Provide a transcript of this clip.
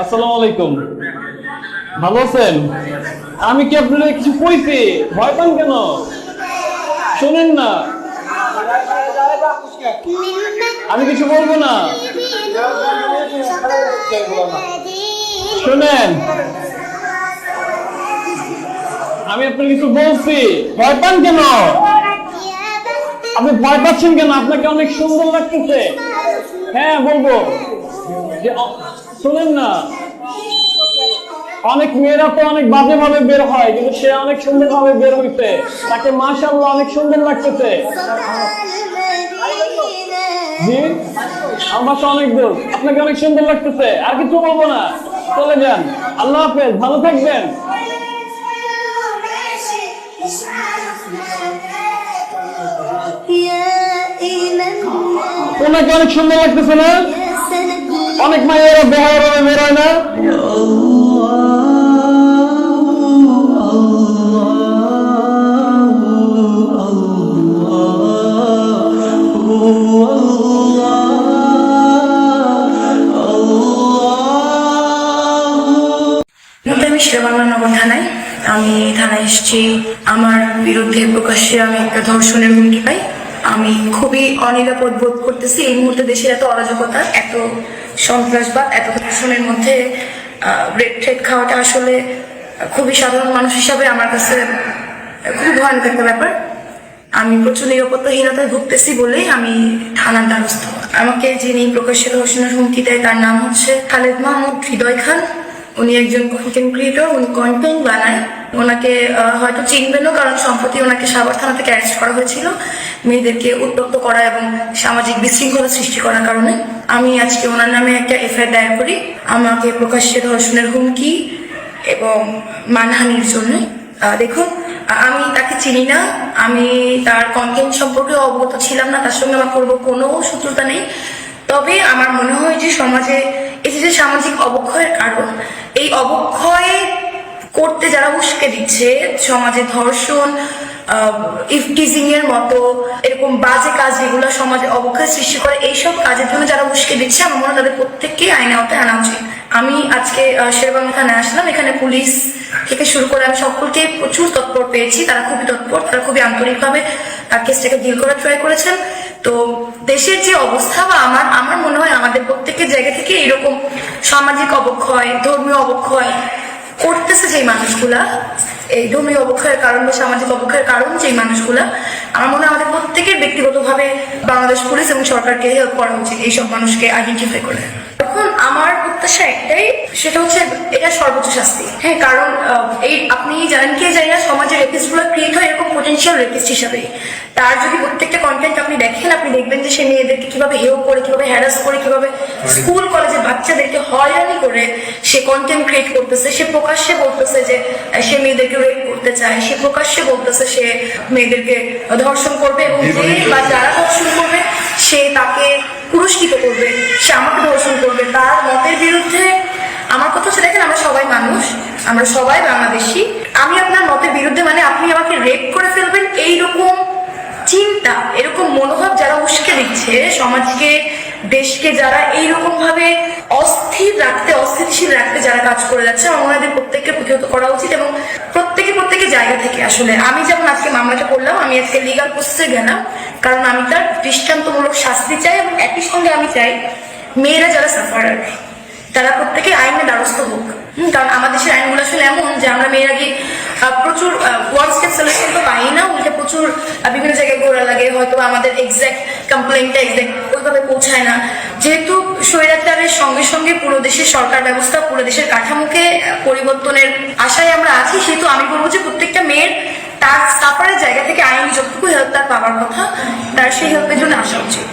আসসালামু আলাইকুম। ভালো আছেন? আমি কি আপনার কিছু কইছি? ভয় পান কেন? শোনেন না। আমি কিছু বলব না। শোনেন। আমি আপনার কিছু বলছি। ভয় পান কেন? আপনি ভয় পাচ্ছেন কেন? আপনাকে অনেক সুন্দর লাগতেছে। হ্যাঁ বলব। শোনেন না? অনেক মেয়েরা তো অনেক বাজে ভাবে বের হয় কিন্তু সে অনেক সুন্দর ভাবে বের হইছে। তাকে মাশাআল্লাহ অনেক সুন্দর লাগতেছে। জি? আমার অনেক দূর আপনাকে অনেক সুন্দর লাগতেছে। আর কিছু বলব না। চলে যান। আল্লাহ হাফেজ ভালো থাকবেন। ওনাকে অনেক সুন্দর লাগতেছে না? অনেক মায়েরা বেহায় ভাবে বেরোয় না। থানায় আমি থানায় এসেছি। আমার বিরুদ্ধে প্রকাশ্যে আমি একটা ধর্ষণের হুমকি পাই। আমি খুবই অনিরাপদ বোধ করতেছি। এই মুহূর্তে দেশের এত অরাজকতা, এত সন্ত্রাসবাদ এত দূষণের মধ্যে ব্রেড ট্রেড খাওয়াটা আসলে খুবই সাধারণ মানুষ হিসাবে আমার কাছে খুবই ভয়ানক একটা ব্যাপার। আমি প্রচুর নিরাপত্তাহীনতায় ভুগতেছি বলেই আমি থানার দ্বারস্থ। আমাকে যিনি প্রকাশ্যে ধর্ষণের হুমকি দেয় তার নাম হচ্ছে খালেদ মাহমুদ হৃদয় খান। উনি একজন কন্টেন্ট ক্রিয়েটর উনি কন্টেন্ট বানায়। ওনাকে হয়তো চিনবেনও কারণ সম্প্রতি ওনাকে সাভার থানা থেকে অ্যারেস্ট করা হয়েছিল। মেয়েদেরকে উত্তপ্ত করা এবং সামাজিক বিশৃঙ্খলা সৃষ্টি করার কারণে। আমি আজকে ওনার নামে একটা এফআইআর দায়ের করি। আমাকে প্রকাশ্যে ধর্ষণের হুমকি এবং মানহানির জন্য। দেখুন আমি তাকে চিনি না। আমি তার কন্টেন্ট সম্পর্কে অবগত ছিলাম না। তার সঙ্গে আমার করব কোনো শত্রুতা নেই। তবে আমার মনে হয় যে সমাজে যে সামাজিক অবক্ষয়ের কারণ। এই অবক্ষয় করতে যারা উস্কে দিচ্ছে সমাজে ধর্ষণ ইফটিজিং এর মতো এরকম বাজে কাজ যেগুলো সমাজে অবক্ষয় সৃষ্টি করে, এইসব কাজের জন্য যারা উস্কে দিচ্ছে, আমার মনে তাদের প্রত্যেককে আইনে আওতায় আনা উচিত। আমি আজকে শেরবাংলা থানায় আসলাম, এখানে পুলিশ থেকে শুরু করে আমি সকলকে প্রচুর তৎপর পেয়েছি। তারা খুবই তৎপর, তারা খুবই আন্তরিকভাবে কেসটাকে ডিল করার ট্রাই করেছেন। তো দেশের যে অবস্থা বা আমার আমার মনে হয় আমাদের প্রত্যেকের জায়গা থেকে এরকম সামাজিক অবক্ষয়, ধর্মীয় অবক্ষয় করতেছে যে মানুষগুলা। এই ধর্মীয় অবক্ষয়ের কারণ বা সামাজিক অবক্ষয়ের কারণ যে মানুষগুলা। আমার মনে হয় আমাদের প্রত্যেকের ব্যক্তিগতভাবে বাংলাদেশ পুলিশ এবং সরকারকে হেল্প করা উচিত এইসব মানুষকে আইডেন্টিফাই করে। এখন আমার প্রত্যাশা একটাই সেটা হচ্ছে এটা সর্বোচ্চ শাস্তি। হ্যাঁ কারণ এই আপনি জানেন কি জানি না সমাজে রেপিস্টগুলো ক্রিয়েট হয় এরকম পোটেন্সিয়াল রেপিস্ট হিসাবে। তার যদি প্রত্যেকটা কন্টেন্ট আপনি দেখেন আপনি দেখবেন যে সে মেয়েদেরকে কীভাবে হেও করে কীভাবে হ্যারাস করে কীভাবে স্কুল কলেজে বাচ্চাদেরকে হয়রানি করে সে কন্টেন্ট ক্রিয়েট করতেছে। সে প্রকাশ্যে বলতেছে যে সে মেয়েদেরকে রেপ করতে চায় সে প্রকাশ্যে বলতেছে সে মেয়েদেরকে ধর্ষণ করবে এবং যে বা যারা ধর্ষণ করবে সে তাকে পুরস্কৃত করবে, সে আমাকে ধর্ষণ করবে। তার মতের বিরুদ্ধে আমার কথা হচ্ছে, দেখেন আমরা সবাই মানুষ, আমরা সবাই বাংলাদেশি। আমি আপনার মতের বিরুদ্ধে মানে আপনি আমাকে রেপ করে ফেলবেন, এইরকম চিন্তা, এরকম মনোভাব যারা উস্কে দিচ্ছে, সমাজকে, দেশকে, যারা এইরকম ভাবে অস্থির রাখতে, অস্থিতিশীল রাখতে যারা কাজ করে যাচ্ছে মনে প্রত্যেককে প্রতিহত করা উচিত এবং আসলে আমি যেমন আজকে মামলাটা করলাম, আমি আজকে লিগাল প্রসেসে গেলাম, কারণ আমি তার দৃষ্টান্তমূলক শাস্তি চাই এবং একই সঙ্গে আমি চাই মেয়েরা যারা সাফারার তারা প্রত্যেকে আইনের দ্বারস্থ হোক। কারণ আমাদের দেশের আইনগুলো আসলে এমন যে আমরা মেয়েরা গিয়ে প্রচুর ওয়ান স্টেপ সলিউশন তো পাই না, উল্টে প্রচুর বিভিন্ন জায়গায় ঘোরা লাগে, হয়তো আমাদের এক্সাক্ট কমপ্লেনটা এক্সাক্ট ওইভাবে পৌঁছায় না। যেহেতু স্বৈরাচারের সঙ্গে সঙ্গে পুরো দেশের সরকার ব্যবস্থা, পুরো দেশের কাঠামোকে পরিবর্তনের আশায় আমরা আছি, সেহেতু আমি বলব যে সাফারের জায়গা থেকে আইনি যতটুকু হেল্প তার পাওয়ার কথা, তার সেই হেল্পের জন্য আসা উচিত।